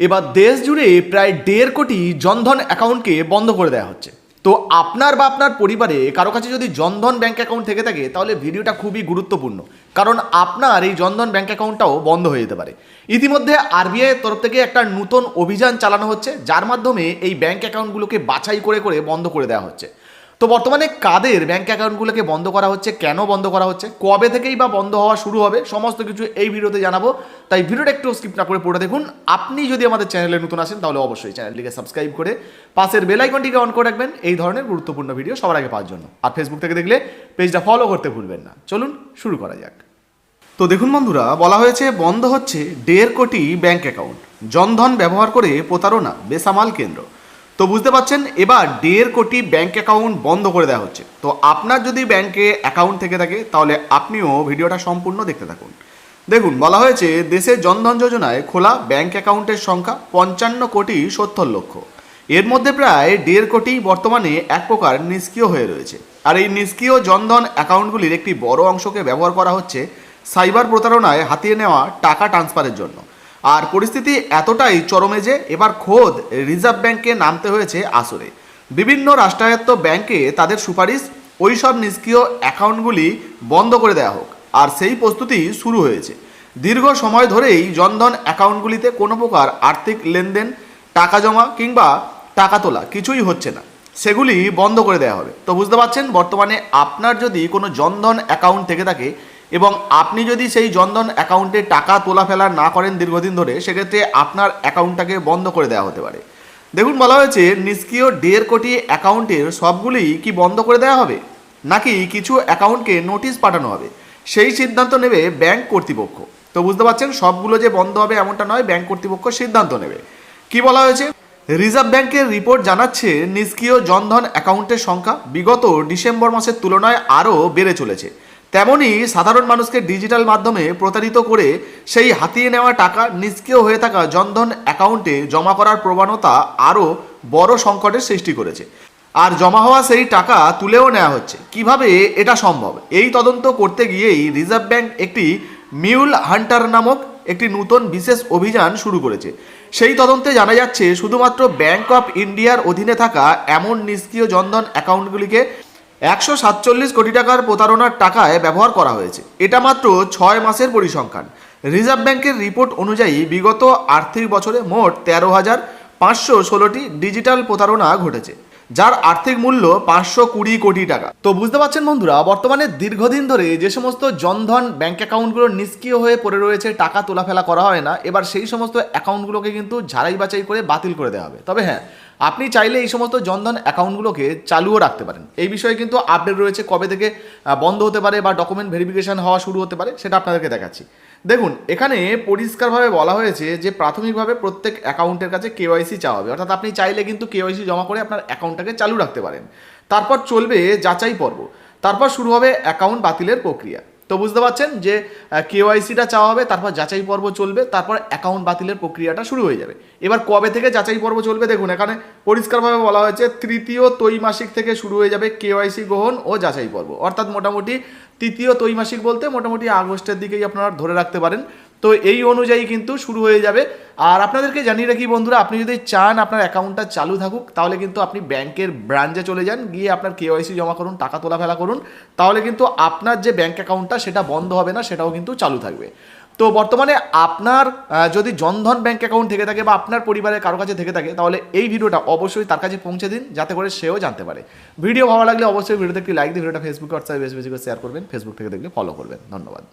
এবার দেশ জুড়ে প্রায় দেড় কোটি জনধন অ্যাকাউন্টকে বন্ধ করে দেওয়া হচ্ছে। তো আপনার বা আপনার পরিবারে কারও কাছে যদি জনধন ব্যাঙ্ক অ্যাকাউন্ট থেকে থাকে, তাহলে ভিডিওটা খুবই গুরুত্বপূর্ণ। কারণ আপনার এই জনধন ব্যাঙ্ক অ্যাকাউন্টটাও বন্ধ হয়ে যেতে পারে। ইতিমধ্যে আরবিআই তরফ থেকে একটা নতুন অভিযান চালানো হচ্ছে, যার মাধ্যমে এই ব্যাঙ্ক অ্যাকাউন্টগুলোকে বাছাই করে করে বন্ধ করে দেওয়া হচ্ছে। তো বর্তমানে কাদের ব্যাঙ্ক অ্যাকাউন্টগুলোকে বন্ধ করা হচ্ছে, কেন বন্ধ করা হচ্ছে, কবে থেকেই বা বন্ধ হওয়া শুরু হবে, সমস্ত কিছু এই ভিডিওতে জানাব। তাই ভিডিওটা একটু স্কিপ না করে পড়ে দেখুন। আপনি যদি আমাদের চ্যানেলে নতুন আসেন, তাহলে অবশ্যই চ্যানেলটিকে সাবস্ক্রাইব করে পাশের বেল আইকনটিকে অন করে রাখবেন। এই ধরনের গুরুত্বপূর্ণ ভিডিও সবার আগে পাওয়ার জন্য। আর ফেসবুক থেকে দেখলে পেজটা ফলো করতে ভুলবেন না। চলুন শুরু করা যাক। তো দেখুন বন্ধুরা, বলা হয়েছে বন্ধ হচ্ছে দেড় কোটি ব্যাঙ্ক অ্যাকাউন্ট জনধন ব্যবহার করে প্রতারণা, বেসামাল কেন্দ্র। তো বুঝতে পারছেন, এবার দেড় কোটি ব্যাঙ্ক অ্যাকাউন্ট বন্ধ করে দেওয়া হচ্ছে। তো আপনার যদি ব্যাংকে অ্যাকাউন্ট থেকে থাকে, তাহলে আপনিও ভিডিওটা সম্পূর্ণ দেখতে থাকুন। দেখুন, বলা হয়েছে, দেশে জনধন যোজনায় খোলা ব্যাংক অ্যাকাউন্টের সংখ্যা পঞ্চান্ন কোটি সত্তর লক্ষ। এর মধ্যে প্রায় দেড় কোটি বর্তমানে এক প্রকার নিষ্ক্রিয় হয়ে রয়েছে। আর এই নিষ্ক্রিয় জনধন অ্যাকাউন্টগুলির একটি বড় অংশকে ব্যবহার করা হচ্ছে সাইবার প্রতারণায় হাতিয়ে নেওয়া টাকা ট্রান্সফারের জন্য। আর পরিস্থিতি এতটাই চরমে যে এবার খোদ রিজার্ভ ব্যাংকে নামতে হয়েছে আসরে। বিভিন্ন রাষ্ট্রায়ত্ত ব্যাংকে তাদের সুপারিশ ওই সব নিষ্ক্রিয় অ্যাকাউন্টগুলি বন্ধ করে দেওয়া হোক, আর সেই প্রস্তুতি শুরু হয়েছে। দীর্ঘ সময় ধরেই জনধন অ্যাকাউন্টগুলিতে কোনো প্রকার আর্থিক লেনদেন, টাকা জমা কিংবা টাকা তোলা কিছুই হচ্ছে না। সেগুলি বন্ধ করে দেওয়া হবে। তো বুঝতে পারছেন, বর্তমানে আপনার যদি কোনো জনধন অ্যাকাউন্ট থেকে থাকে এবং আপনি যদি সেই জনধন অ্যাকাউন্টে টাকা তোলা ফেলা না করেন দীর্ঘদিন ধরে, সেক্ষেত্রে আপনার অ্যাকাউন্টটাকে বন্ধ করে দেওয়া হতে পারে। দেখুন, বলা হয়েছে, নিষ্ক্রিয় দেড় কোটি অ্যাকাউন্টের সবগুলি কি বন্ধ করে দেওয়া হবে? নাকি কিছু অ্যাকাউন্টকে নোটিশ পাঠানো হবে? সেই সিদ্ধান্ত নেবে ব্যাংক কর্তৃপক্ষ। তো বুঝতে পারছেন, সবগুলো যে বন্ধ হবে এমনটা নয়, ব্যাংক কর্তৃপক্ষ সিদ্ধান্ত নেবে। কি বলা হয়েছে? রিজার্ভ ব্যাংকের রিপোর্ট জানাচ্ছে, নিষ্ক্রিয় জনধন অ্যাকাউন্টের সংখ্যা বিগত ডিসেম্বর মাসের তুলনায় আরও বেড়ে চলেছে। তেমনই সাধারণ মানুষকে ডিজিটাল মাধ্যমে প্রতারিত করে সেই হাতিয়ে নেওয়া টাকা নিষ্ক্রিয় হয়ে থাকা জনধন অ্যাকাউন্টে জমা করার প্রবণতা আরও বড় সংকটের সৃষ্টি করেছে। আর জমা হওয়া সেই টাকা তুলেও নেওয়া হচ্ছে। কীভাবে এটা সম্ভব? এই তদন্ত করতে গিয়েই রিজার্ভ ব্যাংক একটি মিউল হান্টার নামক একটি নূতন বিশেষ অভিযান শুরু করেছে। সেই তদন্তে জানা যাচ্ছে, শুধুমাত্র ব্যাংক অফ ইন্ডিয়ার অধীনে থাকা এমন নিষ্ক্রিয় জনধন অ্যাকাউন্টগুলিকে একশো সাতচল্লিশ কোটি টাকার প্রতারণার টাকায় ব্যবহার করা হয়েছে। এটা মাত্র ছয় মাসের পরিসংখ্যান। রিজার্ভ ব্যাংকের রিপোর্ট অনুযায়ী বিগত আর্থিক বছরে মোট তেরো হাজার পাঁচশো ষোলোটি ডিজিটাল প্রতারণা ঘটেছে, যার আর্থিক মূল্য পাঁচশো কুড়ি কোটি টাকা। তো বুঝতে পারছেন বন্ধুরা, বর্তমানে দীর্ঘদিন ধরে যে সমস্ত জনধন ব্যাংক অ্যাকাউন্টগুলো নিষ্ক্রিয় হয়ে পড়ে রয়েছে, টাকা তোলাফেলা করা হয় না, এবার সেই সমস্ত অ্যাকাউন্টগুলোকে কিন্তু ঝাড়াই বাছাই করে বাতিল করে দেওয়া হবে। তবে হ্যাঁ আপনি চাইলে এই সমস্ত জনধন অ্যাকাউন্টগুলোকে চালুও রাখতে পারেন। এই বিষয়ে কিন্তু আপডেট রয়েছে কবে থেকে বন্ধ হতে পারে বা ডকুমেন্ট ভেরিফিকেশন হওয়া শুরু হতে পারে, সেটা আপনাদেরকে দেখাচ্ছি। দেখুন, এখানে পরিষ্কারভাবে বলা হয়েছে যে প্রাথমিকভাবে প্রত্যেক অ্যাকাউন্টের কাছে কেওয়াইসি চাওয়া হবে। অর্থাৎ আপনি চাইলে কিন্তু কেওয়াইসি জমা করে আপনার অ্যাকাউন্টটাকে চালু রাখতে পারেন। তারপর চলবে যাচাই পর্ব। তারপর শুরু হবে অ্যাকাউন্ট বাতিলের প্রক্রিয়া। তো বুঝতে পারছেন যে কেওয়াইসিটা চাওয়া হবে তারপর যাচাই পর্ব চলবে, তারপর অ্যাকাউন্ট বাতিলের প্রক্রিয়াটা শুরু হয়ে যাবে। এবার কবে থেকে যাচাই পর্ব চলবে দেখুন, এখানে পরিষ্কারভাবে বলা হয়েছে, তৃতীয় ত্রৈমাসিক থেকে শুরু হয়ে যাবে কেওয়াইসি গ্রহণ ও যাচাই পর্ব। অর্থাৎ মোটামুটি তৃতীয় ত্রৈমাসিক বলতে মোটামুটি আগস্টের দিকেই আপনারা ধরে রাখতে পারেন। তো এই অনুযায়ী কিন্তু শুরু হয়ে যাবে। আর আপনাদেরকে জানিয়ে রাখি বন্ধুরা, আপনি যদি চান আপনার অ্যাকাউন্টটা চালু থাকুক, তাহলে কিন্তু আপনি ব্যাংকের ব্রাঞ্চে চলে যান, গিয়ে আপনার কেওয়াইসি জমা করুন, টাকা তোলা ফেলা করুন, তাহলে কিন্তু আপনার যে ব্যাংক অ্যাকাউন্টটা সেটা বন্ধ হবে না, সেটাও কিন্তু চালু থাকবে। তো বর্তমানে আপনার যদি জনধন ব্যাংক অ্যাকাউন্ট থেকে থাকে বা আপনার পরিবারের কারও কাছে থেকে থাকে, তাহলে এই ভিডিওটা অবশ্যই তার কাছে পৌঁছে দিন, যাতে করে সেও জানতে পারে। ভিডিও ভালো লাগলে অবশ্যই ভিডিওতে একটি লাইক দিয়ে ভিডিওটা ফেসবুক হোয়াটসঅ্যাপে বেশি বেশি করে শেয়ার করবেন ফেসবুক থেকে দেখলে ফলো করবেন। ধন্যবাদ।